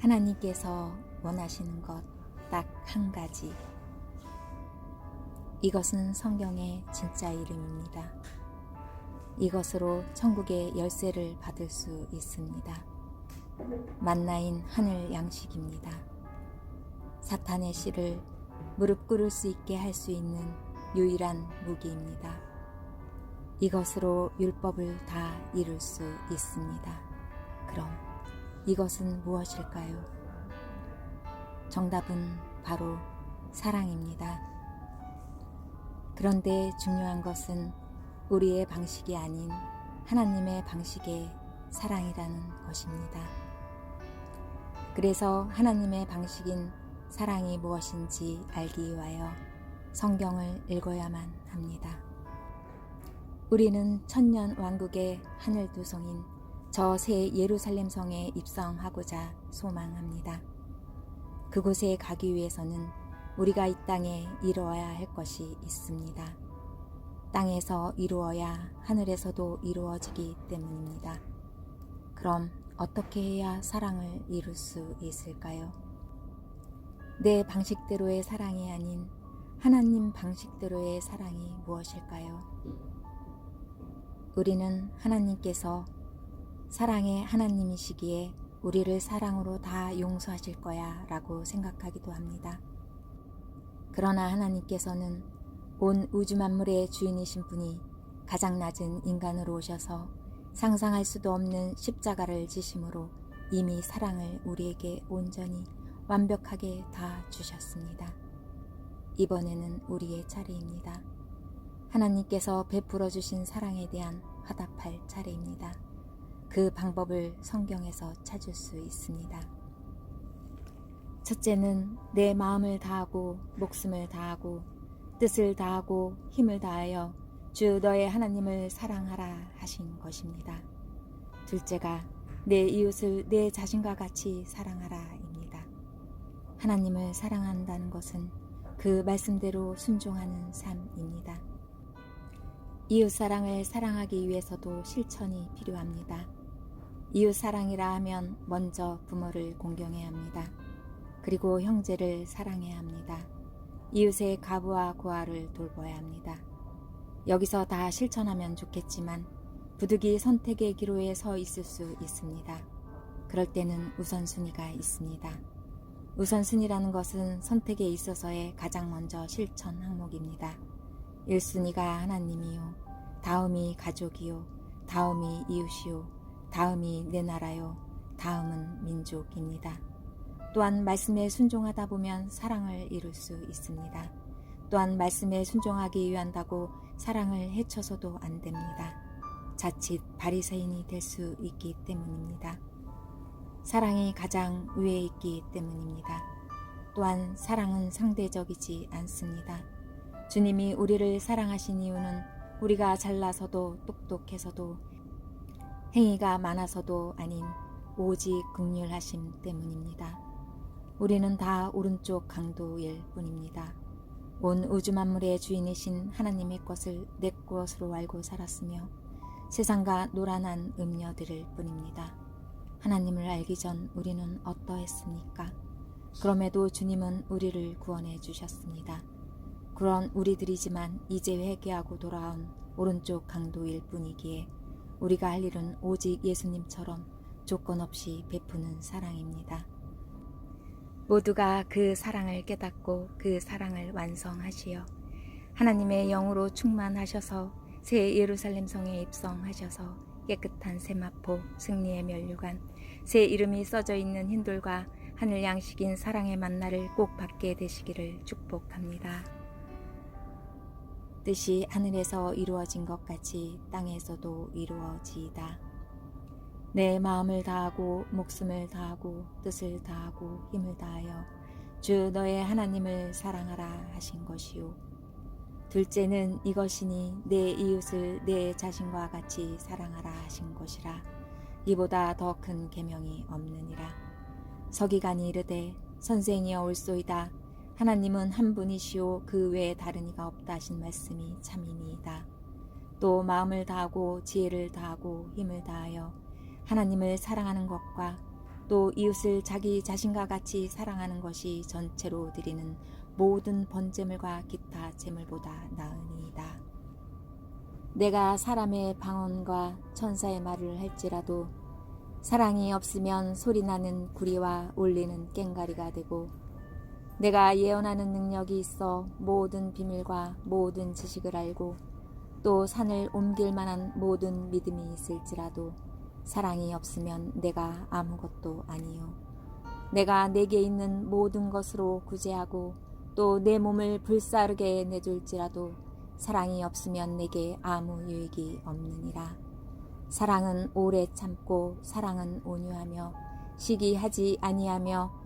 하나님께서 원하시는 것 딱 한 가지. 이것은 성경의 진짜 이름입니다. 이것으로 천국의 열쇠를 받을 수 있습니다. 만나인 하늘 양식입니다. 사탄의 씨를 무릎 꿇을 수 있게 할 수 있는 유일한 무기입니다. 이것으로 율법을 다 이룰 수 있습니다. 이것은 무엇일까요? 정답은 바로 사랑입니다. 그런데 중요한 것은 우리의 방식이 아닌 하나님의 방식의 사랑이라는 것입니다. 그래서 하나님의 방식인 사랑이 무엇인지 알기 위하여 성경을 읽어야만 합니다. 우리는 천년 왕국의 하늘 도성인 저 새 예루살렘 성에 입성하고자 소망합니다. 그곳에 가기 위해서는 우리가 이 땅에 이루어야 할 것이 있습니다. 땅에서 이루어야 하늘에서도 이루어지기 때문입니다. 그럼 어떻게 해야 사랑을 이룰 수 있을까요? 내 방식대로의 사랑이 아닌 하나님 방식대로의 사랑이 무엇일까요? 우리는 하나님께서 사랑의 하나님이시기에 우리를 사랑으로 다 용서하실 거야 라고 생각하기도 합니다. 그러나 하나님께서는 온 우주 만물의 주인이신 분이 가장 낮은 인간으로 오셔서 상상할 수도 없는 십자가를 지심으로 이미 사랑을 우리에게 온전히 완벽하게 다 주셨습니다. 이번에는 우리의 차례입니다. 하나님께서 베풀어 주신 사랑에 대한 화답할 차례입니다. 그 방법을 성경에서 찾을 수 있습니다. 첫째는 내 마음을 다하고 목숨을 다하고 뜻을 다하고 힘을 다하여 주 너의 하나님을 사랑하라 하신 것입니다. 둘째가 내 이웃을 내 자신과 같이 사랑하라입니다. 하나님을 사랑한다는 것은 그 말씀대로 순종하는 삶입니다. 이웃 사랑을 사랑하기 위해서도 실천이 필요합니다. 이웃 사랑이라 하면 먼저 부모를 공경해야 합니다. 그리고 형제를 사랑해야 합니다. 이웃의 가부와 고아를 돌봐야 합니다. 여기서 다 실천하면 좋겠지만 부득이 선택의 기로에 서 있을 수 있습니다. 그럴 때는 우선순위가 있습니다. 우선순위라는 것은 선택에 있어서의 가장 먼저 실천 항목입니다. 1순위가 하나님이요. 다음이 가족이요. 다음이 이웃이요. 다음이 내 나라요. 다음은 민족입니다. 또한 말씀에 순종하다 보면 사랑을 이룰 수 있습니다. 또한 말씀에 순종하기 위한다고 사랑을 해쳐서도 안 됩니다. 자칫 바리새인이 될 수 있기 때문입니다. 사랑이 가장 위에 있기 때문입니다. 또한 사랑은 상대적이지 않습니다. 주님이 우리를 사랑하신 이유는 우리가 잘나서도 똑똑해서도 행위가 많아서도 아닌 오직 극률하심 때문입니다. 우리는 다 오른쪽 강도일 뿐입니다. 온 우주 만물의 주인이신 하나님의 것을 내 것으로 알고 살았으며 세상과 노란한 음녀들일 뿐입니다. 하나님을 알기 전 우리는 어떠했습니까? 그럼에도 주님은 우리를 구원해 주셨습니다. 그런 우리들이지만 이제 회개하고 돌아온 오른쪽 강도일 뿐이기에 우리가 할 일은 오직 예수님처럼 조건 없이 베푸는 사랑입니다. 모두가 그 사랑을 깨닫고 그 사랑을 완성하시어 하나님의 영으로 충만하셔서 새 예루살렘 성에 입성하셔서 깨끗한 세마포 승리의 면류관 새 이름이 써져 있는 흰돌과 하늘 양식인 사랑의 만나를 꼭 받게 되시기를 축복합니다. 뜻이 하늘에서 이루어진 것 같이 땅에서도 이루어지이다. 내 마음을 다하고 목숨을 다하고 뜻을 다하고 힘을 다하여 주 너의 하나님을 사랑하라 하신 것이요. 둘째는 이것이니 내 이웃을 내 자신과 같이 사랑하라 하신 것이라. 이보다 더 큰 계명이 없느니라. 서기관이 이르되 선생이여 올소이다. 하나님은 한 분이시오 그 외에 다른 이가 없다 하신 말씀이 참이니이다. 또 마음을 다하고 지혜를 다하고 힘을 다하여 하나님을 사랑하는 것과 또 이웃을 자기 자신과 같이 사랑하는 것이 전체로 드리는 모든 번제물과 기타 제물보다 나으니이다. 내가 사람의 방언과 천사의 말을 할지라도 사랑이 없으면 소리나는 구리와 울리는 꽹가리가 되고 내가 예언하는 능력이 있어 모든 비밀과 모든 지식을 알고 또 산을 옮길 만한 모든 믿음이 있을지라도 사랑이 없으면 내가 아무것도 아니요. 내가 내게 있는 모든 것으로 구제하고 또 내 몸을 불사르게 내줄지라도 사랑이 없으면 내게 아무 유익이 없느니라. 사랑은 오래 참고 사랑은 온유하며 시기하지 아니하며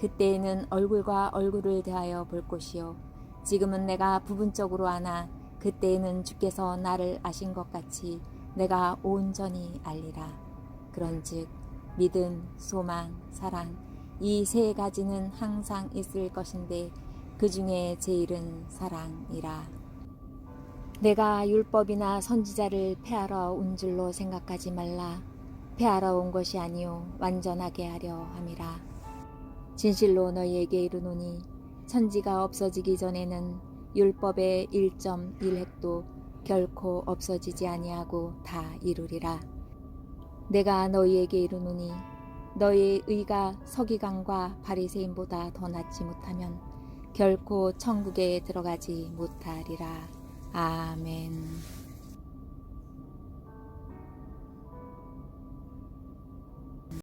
그때에는 얼굴과 얼굴을 대하여 볼 것이요 지금은 내가 부분적으로 아나 그때에는 주께서 나를 아신 것 같이 내가 온전히 알리라. 그런즉 믿음, 소망, 사랑 이 세 가지는 항상 있을 것인데 그 중에 제일은 사랑이라. 내가 율법이나 선지자를 폐하러 온 줄로 생각하지 말라. 폐하러 온 것이 아니요 완전하게 하려 함이라. 진실로 너희에게 이르노니 천지가 없어지기 전에는 율법의 1.1획도 결코 없어지지 아니하고 다 이루리라. 내가 너희에게 이르노니 너희의 의가 서기관과 바리새인보다 더 낫지 못하면 결코 천국에 들어가지 못하리라. 아멘.